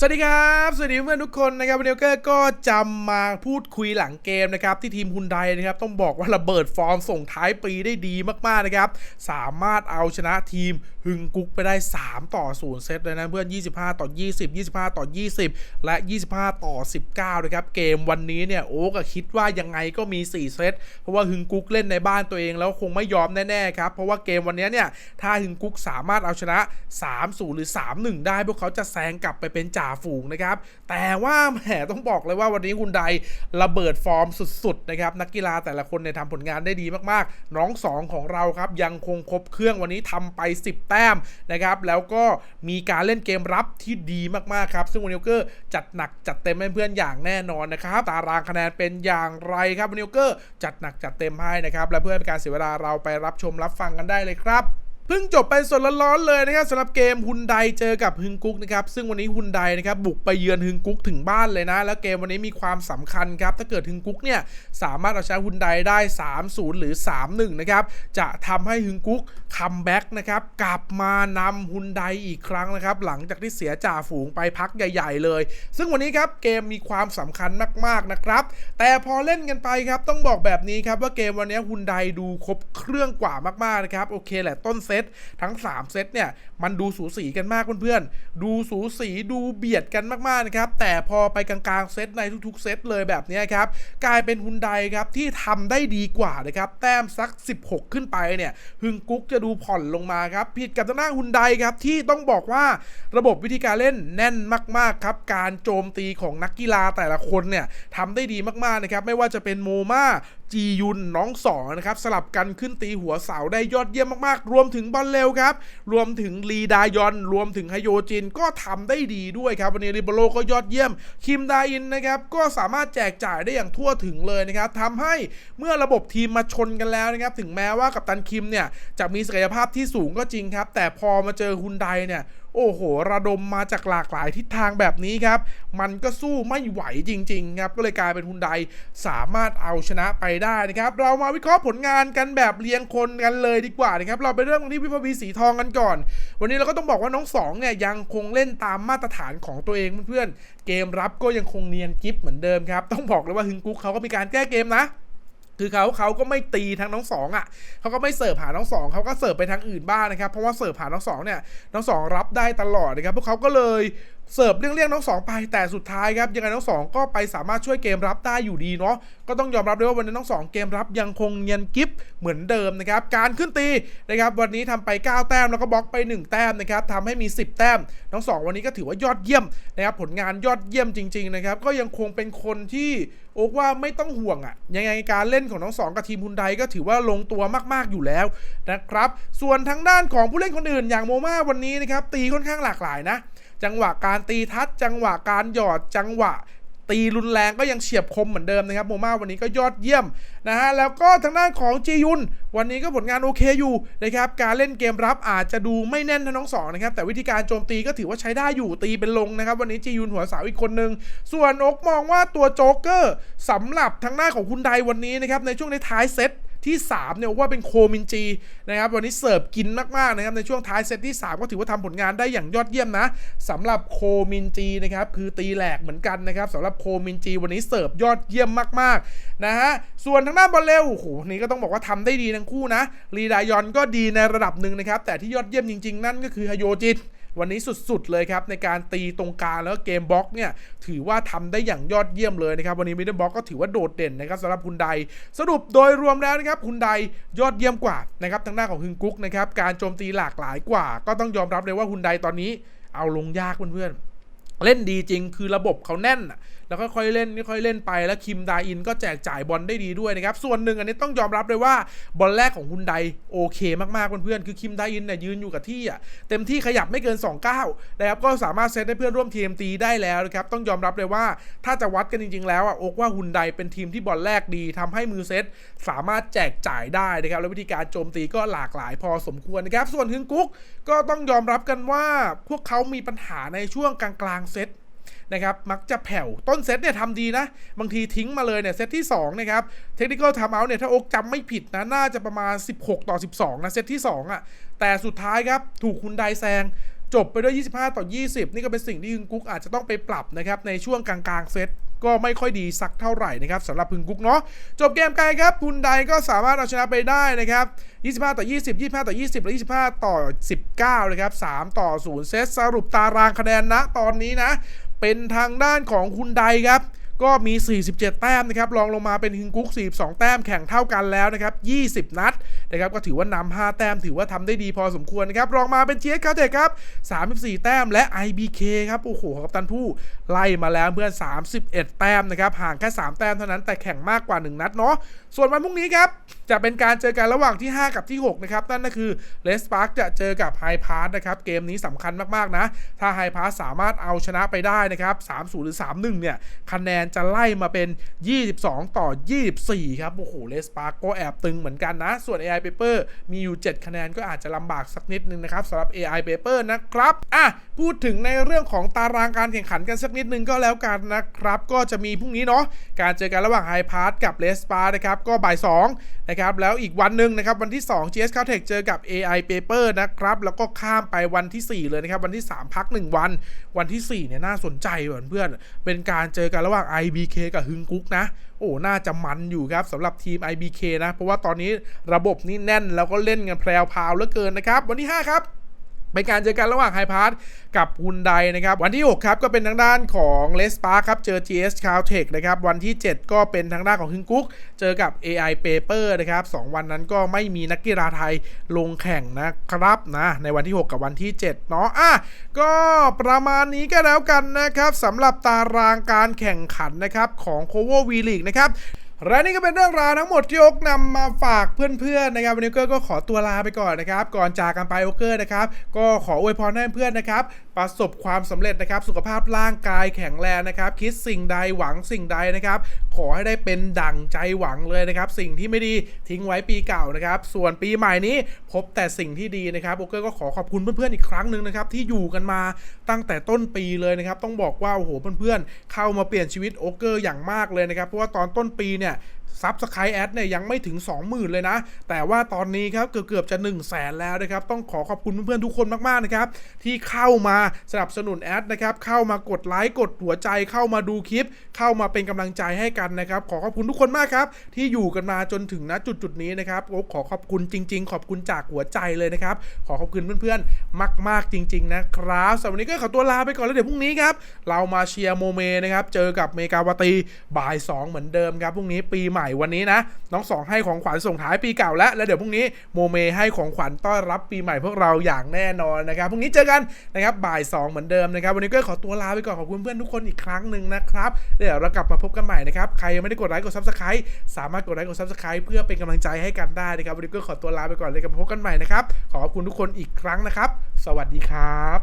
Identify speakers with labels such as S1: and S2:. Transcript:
S1: สวัสดีครับ สวัสดีเพื่อนทุกคนนะครับวันนี้ก็ก็จะมาพูดคุยหลังเกมนะครับที่ทีมฮุนไดนะครับต้องบอกว่าระเบิดฟอร์มส่งท้ายปีได้ดีมากๆนะครับสามารถเอาชนะทีมฮึงกุ๊กไปได้ 3 ต่อ 0 เซตเลยนะเพื่อน 25 ต่อ 20 25 ต่อ 20 และ 25 ต่อ 19นะครับเกมวันนี้เนี่ยโอ๊กอะคิดว่ายังไงก็มี 4 เซตเพราะว่าฮึงกุ๊กเล่นในบ้านตัวเองแล้วคงไม่ยอมแน่ๆครับเพราะว่าเกมวันนี้เนี่ยถ้าฮึงกุ๊กสามารถเอาชนะ 3-0 หรือ 3-1 ได้พวกเขาจะแซงกลับไปเป็นจ่าฝูงนะครับ แต่ว่าแหมต้องบอกเลยว่าวันนี้คุณไดระเบิดฟอร์มสุดๆนะครับนักกีฬาแต่ละคนเนี่ยทำผลงานได้ดีมากๆ น้อง 2 ของเราครับยังคงครบเครื่องวันนี้ทำไป 10 แต้มนะครับ แล้วก็มีการเล่นเกมรับที่ดีมากๆครับ ซึ่งวันนี้ก็จัดหนักจัดเต็มให้เพื่อนอย่างแน่นอนนะครับตารางคะแนนเป็นอย่างไรครับวันนี้ก็จัดหนักจัดเต็มให้นะครับและเพื่อเป็นการเสียเวลาเราไปรับชมรับฟังกันได้เลยครับ เพิ่งจบไปสดร้อนๆเลยนะครับสำหรับเกมฮุนไดเจอกับฮึงกุ๊กนะครับซึ่งวันนี้ฮุนไดนะครับบุกไปเยือนฮึงกุ๊กถึงบ้านเลยนะ แล้วเกมวันนี้มีความสำคัญครับถ้าเกิดฮึงกุ๊กเนี่ยสามารถเอาชนะฮุนไดได้ 3-0 หรือ 3-1 นะครับจะทำให้ฮึงกุ๊กคัมแบ็กนะครับกลับมานำฮุนไดอีกครั้งนะครับหลังจากที่เสียจ่าฝูงไปพักใหญ่ๆเลย ซึ่งวันนี้ครับเกมมีความสำคัญมากๆนะครับแต่พอเล่นกันไปครับต้องบอกแบบนี้ครับว่าเกมวันนี้ฮุนไดดูครบเครื่องกว่ามากๆนะครับโอเคแหละต้นเซตทั้ง 3 เซตเนี่ย มันดูสูสีกันมากเพื่อนๆ ดูสูสีดูเบียดกันมากๆนะครับ แต่พอไปกลางๆ เซตในทุกๆ เซตเลยแบบนี้ครับ กลายเป็นฮุนไดครับที่ทำได้ดีกว่านะครับ แต้มสัก 16 ขึ้นไปเนี่ย ฮึงกุ๊กจะดูผ่อนลงมาครับ ผิดกับทางด้านฮุนไดครับที่ต้องบอกว่าระบบวิธีการเล่นแน่นมากๆครับ การโจมตีของนักกีฬาแต่ละคนเนี่ยทำได้ดีมากๆนะครับ ไม่ว่าจะเป็นโมมา จียุนน้องสองนะครับสลับกันขึ้นตีหัวเสาได้ยอดเยี่ยมมากๆ รวมถึงบอลเร็วครับ รวมถึงลีดายอน รวมถึงไฮโยจินก็ทำได้ดีด้วยครับ วันนี้ริเบโรก็ยอดเยี่ยม คิมดาอินนะครับก็สามารถแจกจ่ายได้อย่างทั่วถึงเลยนะครับทำให้เมื่อระบบทีมมาชนกันแล้วนะครับถึงแม้ว่ากับตันคิมเนี่ยจะมีศักยภาพที่สูงก็จริงครับ แต่พอมาเจอฮุนไดเนี่ย โอ้โห ระดมมาจากหลากหลายทิศทางแบบนี้ครับ มันก็สู้ไม่ไหวจริง ๆ ครับ ก็เลยกลายเป็นฮุนไดสามารถเอาชนะไปได้นะครับ เรามาวิเคราะห์ผลงานกันแบบเรียงคนกันเลยดีกว่านะครับ เราไปเรื่องที่วิภวีสีทองกันก่อน วันนี้เราก็ต้องบอกว่าน้องสองเนี่ยยังคงเล่นตามมาตรฐานของตัวเองเพื่อนๆ เกมรับก็ยังคงเนียนกิฟเหมือนเดิมครับ ต้องบอกเลยว่าฮึงกุ๊กเขาก็มีการแก้เกมนะ คือเขาเขาก็ไม่ตีทางน้องสองอะเขาก็ไม่เสิร์ฟหาน้องสองเขาก็เสิร์ฟไปทางอื่นบ้างนะครับ เพราะว่าเสิร์ฟหาน้องสองเนี่ยน้องสองรับได้ตลอดนะครับพวกเขาก็เลย เสิร์ฟเลี่ยงๆน้องสองไปแต่สุดท้ายครับยังไงน้องสองก็ไปสามารถช่วยเกมรับได้อยู่ดีเนาะก็ต้องยอมรับด้วยว่าวันนี้น้องสองเกมรับยังคงเนียนกิฟเหมือนเดิมนะครับการขึ้นตีนะครับวันนี้ทำไป 9 แต้มแล้วก็บล็อกไป 1 แต้มนะครับทำให้มี 10 แต้ม น้องสองวันนี้ก็ถือว่ายอดเยี่ยมนะครับผลงานยอดเยี่ยมจริงๆนะครับก็ยังคงเป็นคนที่โอกว่าไม่ต้องห่วงอะ่ะยังไงการเล่นของน้องสองกับทีมฮุนไดก็ถือว่าลงตัวมากๆอยู่แล้วนะครับส่วนทางด้านของผู้เล่นคนอื่นอย่างโมมาวันนี้นะครับตีค่อนข้างหลากหลายนะ จังหวะการตีทัด จังหวะการหยอดจังหวะตีรุนแรงก็ยังเฉียบคมเหมือนเดิมนะครับโมมาวันนี้ก็ยอดเยี่ยมนะฮะแล้วก็ทางด้านของจียุน วันนี้ก็ผลงานโอเคอยู่นะครับการเล่นเกมรับอาจจะดูไม่แน่นทั้งน้องสองนะครับแต่วิธีการโจมตีก็ถือว่าใช้ได้อยู่ตีเป็นลงนะครับ วันนี้จียุนหัวเสาอีกคนนึง ส่วนอกมองว่าตัวโจ๊กเกอร์สำหรับทางหน้าของคุณไดวันนี้นะครับในช่วงในท้ายเซต ที่3เนี่ยว่าเป็นโคมินจีนะครับวันนี้เสิร์ฟกินมากๆนะครับในช่วงท้ายเซตที่ 3 ก็ถือว่าทำผลงานได้อย่างยอดเยี่ยมนะสำหรับโคมินจีนะครับคือตีแหลกเหมือนกันนะครับสำหรับโคมินจีวันนี้เสิร์ฟยอดเยี่ยมมากๆนะฮะส่วนทางด้านบอลเร็วโอ้โหวันนี้ก็ต้องบอกว่าทำได้ดีทั้งคู่นะรีดายอนก็ดีในระดับหนึ่งนะครับแต่ที่ยอดเยี่ยมจริง ๆ นั่นก็คือฮโยจิน วันนี้สุดๆเลยครับในการตีตรงกลางแล้วเกมบล็อกเนี่ยถือว่าทำได้อย่างยอดเยี่ยมเลยนะครับวันนี้มิดเดิลบล็อกก็ถือว่าโดดเด่นนะครับสำหรับคุณไดสรุปโดยรวมแล้วนะครับคุณไดยอดเยี่ยมกว่านะครับทางหน้าของฮึงกุ๊กนะครับการโจมตีหลากหลายกว่า ก็ต้องยอมรับเลยว่าคุณไดตอนนี้ เอาลงยากเพื่อนๆเล่นดีจริงคือระบบเขาแน่น แล้วค่อยๆเล่นค่อยๆเล่นไปแล้วคิมดาอินก็แจกจ่ายบอลได้ดีด้วยนะครับส่วนหนึ่งอันนี้ต้องยอมรับเลยว่าบอลแรกของฮุนไดโอเคมากๆเพื่อนๆคือคิมดาอินเนี่ยยืนอยู่กับที่อะเต็มที่ขยับไม่เกิน2ก้านะครับก็สามารถเซตให้เพื่อนร่วมทีมตีได้แล้วนะครับต้องยอมรับเลยว่าถ้าจะวัดกันจริง ๆ แล้วอะโอกว่าฮุนไดเป็นทีมที่บอลแรกดีทำให้มือเซตสามารถแจกจ่ายได้นะครับแล้ววิธีการโจมตีก็หลากหลายพอสมควรนะครับส่วนฮึงกุ๊กก็ต้องยอมรับกันว่าพวกเขามีปัญหาในช่วงกลางๆเซต นะครับมักจะแผ่วต้นเซตเนี่ยทำดีนะ บางทีทิ้งมาเลยเนี่ยเซตที่2นะครับเทคนิคอลทำเอาเนี่ยถ้าโอ๊กจำไม่ผิดนะน่าจะประมาณ 16 ต่อ 12นะเซตที่2อะแต่สุดท้ายครับถูกคุณไดแซงจบไปด้วย 25 ต่อ 20 นี่ก็เป็นสิ่งที่ฮึงกุ๊กอาจจะต้องไปปรับนะครับในช่วงกลางๆเซตก็ไม่ค่อยดีสักเท่าไหร่นะครับสำหรับพึงกุ๊กเนาะจบเกมไกลครับฮุนไดก็สามารถเอาชนะไปได้นะครับ 25 ต่อ 20 25 ต่อ 20 และ 25 ต่อ 19 นะครับ 3 ต่อ 0 เซตสรุปตารางคะแนนนะตอนนี้นะ เป็นทางด้านของคุณไดครับ ก็มี 47 แต้มนะครับรองลงมาเป็นฮิงกุ๊ก42 แต้มแข่งเท่ากันแล้วนะครับ 20 นัด นะครับก็ถือว่านำ5แต้มถือว่าทำได้ดีพอสมควรนะครับรองมาเป็นเจสคาเทครับ 34 แต้มและ IBK ครับโอ้โหกัปตันผู้ไล่มาแล้วเพื่อน 31 แต้มนะครับห่างแค่ 3 แต้มเท่านั้นแต่แข่งมากกว่า 1 นัดเนาะส่วนวันพรุ่งนี้ครับจะเป็นการเจอกันระหว่างที่ 5 กับที่ 6 นะครับ นั่นก็คือเลสปาร์กจะเจอกับไฮพาร์นะครับ เกมนี้สำคัญมาก ๆ นะ ถ้าไฮพาร์สามารถเอาชนะไปได้นะครับ 3-0 หรือ 3-1 เนี่ย คะแนนจะไล่มาเป็น 22 ต่อ 24 ครับ โอ้โหเลสปาร์กก็แอบตึงเหมือนกันนะ ส่วน AI Paper มีอยู่ 7 คะแนนก็อาจจะลำบากสักนิดนึงนะครับสำหรับ AI Paper นะครับ อะ พูดถึงในเรื่องของตารางการแข่งขันกันสักนิดนึงก็แล้วกันนะครับ ก็จะมีพรุ่งนี้เนาะการเจอกันระหว่างไฮพาร์กับเลสปาร์นะครับ ก็บ่าย2นะครับแล้วอีกวันหนึ่งนะครับวันที่ 2 GS Caltech เจอกับ AI Paper นะครับแล้วก็ข้ามไปวันที่ 4 เลยนะครับวันที่ 3 พัก 1 วัน วันที่4เนี่ยน่าสนใจเหมือนเพื่อนเป็นการเจอกันระหว่าง IBK กับฮึงกุ๊กนะ โอ้น่าจะมันอยู่ครับสำหรับทีม IBK นะ เพราะว่าตอนนี้ระบบนี้แน่นแล้วก็เล่นกันแพรวพาวเหลือเกินนะครับ วันที่ 5 ครับ เป็นการเจอกันระหว่างไฮพาร์กับฮุนไดนะครับ วันที่ 6 ครับ ก็เป็นทางด้านของเลสปาร์ครับ เจอ GS Caltech นะครับ วันที่ 7 ก็เป็นทางด้านของฮึงกุ๊ก เจอกับ AI Paper นะครับ 2 วันนั้นก็ไม่มีนักกีฬาไทยลงแข่งนะครับนะ ในวันที่ 6 กับวันที่ 7 เนาะอะก็ประมาณนี้ก็แล้วกันนะครับสำหรับตารางการแข่งขันนะครับของ c o v o V League นะครับ และนี่ก็เป็นเรื่องราวทั้งหมดที่โอ๊กนำมาฝากเพื่อนๆนะครับวันนี้โอ๊กก็ขอตัวลาไปก่อนนะครับ ก่อนจากกันไปโอ๊กเกอร์นะครับ ก็ขออวยพรให้เพื่อนๆนะครับ ประสบความสำเร็จนะครับ สุขภาพร่างกายแข็งแรงนะครับ คิดสิ่งใดหวังสิ่งใดนะครับ ขอให้ได้เป็นดั่งใจหวังเลยนะครับ สิ่งที่ไม่ดีทิ้งไว้ปีเก่านะครับ ส่วนปีใหม่นี้พบแต่สิ่งที่ดีนะครับโอ๊กเกอร์ก็ขอขอบคุณเพื่อนๆอีกครั้งหนึ่งนะครับที่อยู่กันมาตั้งแต่ต้นปีเลยนะครับ ต้องบอกว่าโอ้โหเพื่อนๆเข้ามาเปลี่ยนชีวิตโอ๊กเกอร์อย่างมากเลยนะครับเพราะว่าตอนต้นปีเนี่ยเนี่ย ซับสไครต์แอดเนี่ยยังไม่ถึง 20,000 เลยนะ แต่ว่าตอนนี้ครับเกือบๆจะ 1 0 0 0 0แสนแล้วนะครับ ต้องขอขอบคุณเพื่อนๆทุกคนมากๆนะครับ ที่เข้ามาสนับสนุนแอดนะครับ เข้ามากดไลค์กดหัวใจเข้ามาดูคลิป เข้ามาเป็นกำลังใจให้กันนะครับ ขอขอบคุณทุกคนมากครับ ที่อยู่กันมาจนถึงณจุดๆนี้นะครับโอ้ขอขอบคุณจริง ๆ ขอบคุณจากหัวใจเลยนะครับ ขอขอบคุณเพื่อนๆมาก ๆจริง ๆ นะครับสำหรับวันนี้ก็ขอตัวลาไปก่อนแล้วเดี๋ยวพรุ่งนี้ครับเรามาเชียร์โมเมนะครับเจอกับเมกาวตีบ่าย 2 เหมือนเดิมครับพรุ่งนี้ปีใหม่วันนี้นะ น้องสองให้ของขวัญส่งท้ายปีเก่าแล้วแล้วเดี๋ยวพรุ่งนี้โมเมให้ของขวัญต้อนรับปีใหม่พวกเราอย่างแน่นอนนะครับพรุ่งนี้เจอกันนะครับบ่าย2เหมือนเดิมนะครับวันนี้ก็ขอตัวลาไปก่อนขอบคุณเพื่อนทุกคนอีกครั้งหนึ่งนะครับเดี๋ยวเรากลับมาพบกันใหม่นะครับใครยังไม่ได้กดไลค์กดซับสไครต์สามารถกดไลค์กดซับสไครต์เพื่อเป็นกำลังใจให้กันได้นะครับวันนี้ก็ขอตัวลาไปก่อนเลยกลับมาพบกันใหม่นะครับขอบคุณทุกคนอีกครั้งนะครับ สวัสดีครับ